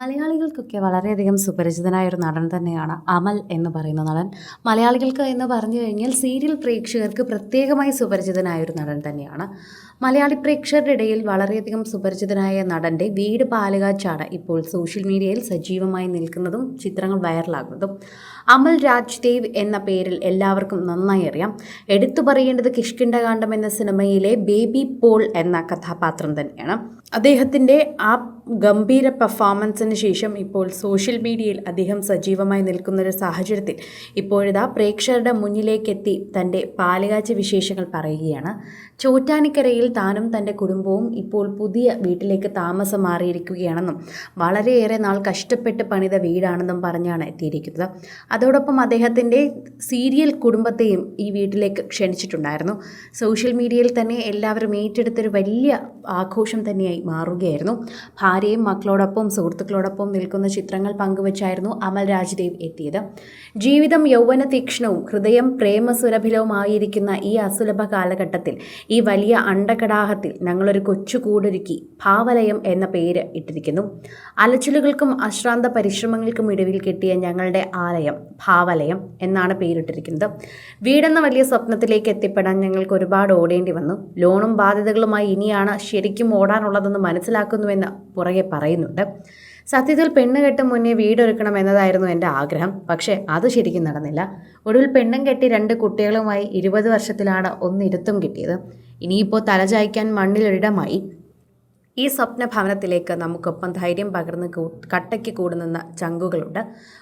മലയാളികൾക്കൊക്കെ വളരെയധികം സുപരിചിതനായ ഒരു നടൻ തന്നെയാണ് അമൽ എന്ന് പറയുന്ന നടൻ. മലയാളികൾക്ക് എന്ന് പറഞ്ഞു കഴിഞ്ഞാൽ സീരിയൽ പ്രേക്ഷകർക്ക് പ്രത്യേകമായി സുപരിചിതനായ ഒരു നടൻ തന്നെയാണ്. മലയാളി പ്രേക്ഷകരുടെ ഇടയിൽ വളരെയധികം സുപരിചിതനായ നടന്റെ വീട് പാലുകാച്ചാണ് ഇപ്പോൾ സോഷ്യൽ മീഡിയയിൽ സജീവമായി നിൽക്കുന്നതും ചിത്രങ്ങൾ വൈറലാകുന്നതും. അമൽ രാജ്ദേവ് എന്ന പേരിൽ എല്ലാവർക്കും നന്നായി അറിയാം. എടുത്തു പറയേണ്ടത് കിഷ്കിണ്ടകാന്ഡം എന്ന സിനിമയിലെ ബേബി പോൾ എന്ന കഥാപാത്രം തന്നെയാണ്. അദ്ദേഹത്തിന്റെ ആ ഗംഭീര പെർഫോമൻസിന് ശേഷം ഇപ്പോൾ സോഷ്യൽ മീഡിയയിൽ അദ്ദേഹം സജീവമായി നിൽക്കുന്നൊരു സാഹചര്യത്തിൽ ഇപ്പോഴിതാ പ്രേക്ഷകരുടെ മുന്നിലേക്കെത്തി തന്റെ പാലുകാച്ച വിശേഷങ്ങൾ പറയുകയാണ്. ചോറ്റാനിക്കരയിൽ താനും തന്റെ കുടുംബവും ഇപ്പോൾ പുതിയ വീട്ടിലേക്ക് താമസം മാറിയിരിക്കുകയാണെന്നും വളരെയേറെ നാൾ കഷ്ടപ്പെട്ട് പണിത വീടാണെന്നും പറഞ്ഞാണ് എത്തിയിരിക്കുന്നത്. അതോടൊപ്പം അദ്ദേഹത്തിന്റെ സീരിയൽ കുടുംബത്തെയും ഈ വീട്ടിലേക്ക് ക്ഷണിച്ചിട്ടുണ്ടായിരുന്നു. സോഷ്യൽ മീഡിയയിൽ തന്നെ എല്ലാവരും ഏറ്റെടുത്തൊരു വലിയ ആഘോഷം തന്നെയായി മാറുകയായിരുന്നു. ഭാര്യയും മക്കളോടൊപ്പം സുഹൃത്തുക്കളോടൊപ്പം നിൽക്കുന്ന ചിത്രങ്ങൾ പങ്കുവച്ചായിരുന്നു അമൽ രാജ്ദേവ് എത്തിയത്. ജീവിതം യൗവന തീക്ഷ്ണവും ഹൃദയം പ്രേമസുരഭിലവുമായിരിക്കുന്ന ഈ അസുലഭ കാലഘട്ടത്തിൽ ഈ വലിയ അണ്ടകടാഹത്തിൽ ഞങ്ങളൊരു കൊച്ചു കൂടൊരുക്കി ഭാവലയം എന്ന പേര് ഇട്ടിരിക്കുന്നു. അലച്ചിലുകൾക്കും അശ്രാന്ത പരിശ്രമങ്ങൾക്കും ഇടവിൽ കിട്ടിയ ഞങ്ങളുടെ ആലയം ഭാവലയം എന്നാണ് പേരിട്ടിരിക്കുന്നത്. വീടെന്ന വലിയ സ്വപ്നത്തിലേക്ക് എത്തിപ്പെടാൻ ഞങ്ങൾക്ക് ഒരുപാട് ഓടേണ്ടി വന്നു. ലോണും ബാധ്യതകളുമായി ഇനിയാണ് ശരിക്കും ഓടാനുള്ളതെന്ന് മനസ്സിലാക്കുന്നുവെന്ന് പുറകെ പറയുന്നുണ്ട്. സത്യത്തിൽ പെണ്ണ് കെട്ട് മുന്നേ വീടൊരുക്കണം എന്നതായിരുന്നു എന്റെ ആഗ്രഹം. പക്ഷേ അത് ശരിക്കും നടന്നില്ല. ഒടുവിൽ പെണ്ണും കെട്ടി രണ്ട് കുട്ടികളുമായി ഇരുപത് വർഷത്തിലാണ് ഒന്നിരുത്തും കിട്ടിയത്. ഇനിയിപ്പോൾ തലചായ്ക്കാൻ മണ്ണിലൊരിടമായി. ഈ സ്വപ്ന ഭവനത്തിലേക്ക് നമുക്കൊപ്പം ധൈര്യം പകർന്ന് കട്ടയ്ക്ക് കൂടുന്ന ചങ്കുകളുണ്ട്.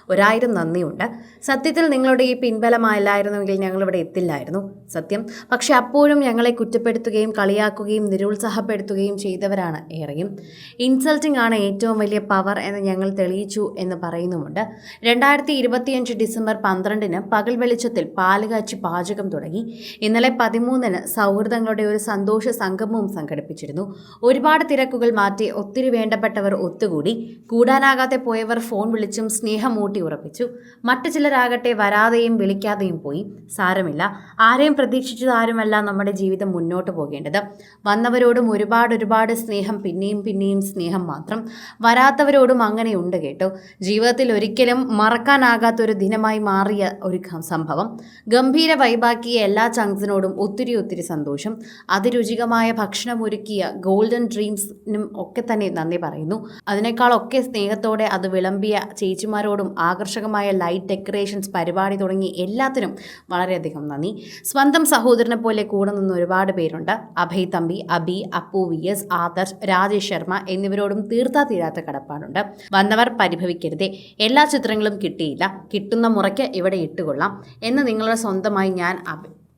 ഒരായിരം നന്ദിയുണ്ട്. സത്യത്തിൽ നിങ്ങളുടെ ഈ പിൻബലമായില്ലായിരുന്നുവെങ്കിൽ ഞങ്ങളിവിടെ എത്തില്ലായിരുന്നു. സത്യം. പക്ഷെ അപ്പോഴും ഞങ്ങളെ കുറ്റപ്പെടുത്തുകയും കളിയാക്കുകയും നിരുത്സാഹപ്പെടുത്തുകയും ചെയ്തവരാണ് ഏറെയും. ഇൻസൾട്ടിംഗ് ആണ് ഏറ്റവും വലിയ പവർ എന്ന് ഞങ്ങൾ തെളിയിച്ചു എന്ന് പറയുന്നുമുണ്ട്. രണ്ടായിരത്തി ഇരുപത്തിയഞ്ച് ഡിസംബർ പന്ത്രണ്ടിന് പകൽ വെളിച്ചത്തിൽ പാലുകാച്ചി പാചകം തുടങ്ങി. ഇന്നലെ പതിമൂന്നിന് സൗഹൃദങ്ങളുടെ ഒരു സന്തോഷ സംഗമവും സംഘടിപ്പിച്ചിരുന്നു. ഒരുപാട് തിരക്കുകൾ മാറ്റി ഒത്തിരി വേണ്ടപ്പെട്ടവർ ഒത്തുകൂടി. കൂടാനാകാതെ പോയവർ ഫോൺ വിളിച്ചും സ്നേഹം ഊട്ടി ഉറപ്പിച്ചു. മറ്റു ചിലരാകട്ടെ വരാതെയും വിളിക്കാതെയും പോയി. സാരമില്ല. ആരെയും പ്രതീക്ഷിച്ചതാരുമല്ല നമ്മുടെ ജീവിതം മുന്നോട്ട് പോകേണ്ടത്. വന്നവരോടും ഒരുപാട് ഒരുപാട് സ്നേഹം പിന്നെയും പിന്നെയും സ്നേഹം മാത്രം. വരാത്തവരോടും അങ്ങനെയുണ്ട് കേട്ടോ. ജീവിതത്തിൽ ഒരിക്കലും മറക്കാനാകാത്ത ഒരു ദിനമായി മാറിയ ഒരു സംഭവം. ഗംഭീര വൈബാക്കിയ എല്ലാ ചങ്സിനോടും ഒത്തിരി ഒത്തിരി സന്തോഷം. അതിരുചികമായ ഭക്ഷണമൊരുക്കിയ ഗോൾഡൻ ഗോൾഡൻ ഡ്രീംസിനും ഒക്കെ തന്നെ നന്ദി പറയുന്നു. അതിനേക്കാളൊക്കെ സ്നേഹത്തോടെ അത് വിളമ്പിയ ചേച്ചിമാരോടും ആകർഷകമായ ലൈറ്റ് ഡെക്കറേഷൻസ് പരിപാടി തുടങ്ങി എല്ലാത്തിനും വളരെയധികം നന്ദി. സ്വന്തം സഹോദരനെ പോലെ കൂടെ നിന്ന് ഒരുപാട് പേരുണ്ട്. അഭയ് തമ്പി അബി അപ്പു വി എസ് ആദർശ് രാജേഷ് ശർമ്മ എന്നിവരോടും തീർത്താ തീരാത്ത കടപ്പാടുണ്ട്. വന്നവർ പരിഭവിക്കരുതേ. എല്ലാ ചിത്രങ്ങളും കിട്ടിയില്ല. കിട്ടുന്ന മുറയ്ക്ക് ഇവിടെ ഇട്ടുകൊള്ളാം. എന്ന് നിങ്ങളുടെ സ്വന്തമായി ഞാൻ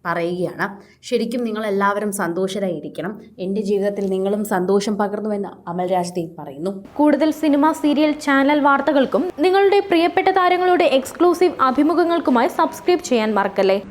പറയുകയാണ്. ശരിക്കും നിങ്ങൾ എല്ലാവരും സന്തോഷരായിരിക്കണം. എന്റെ ജീവിതത്തിൽ നിങ്ങളും സന്തോഷം പകർന്നുവെന്ന് അമൽ രാജ്ദീപ് പറയുന്നു. കൂടുതൽ സിനിമ സീരിയൽ ചാനൽ വാർത്തകൾക്കും നിങ്ങളുടെ പ്രിയപ്പെട്ട താരങ്ങളുടെ എക്സ്ക്ലൂസീവ് അഭിമുഖങ്ങൾക്കുമായി സബ്സ്ക്രൈബ് ചെയ്യാൻ മറക്കല്ലേ?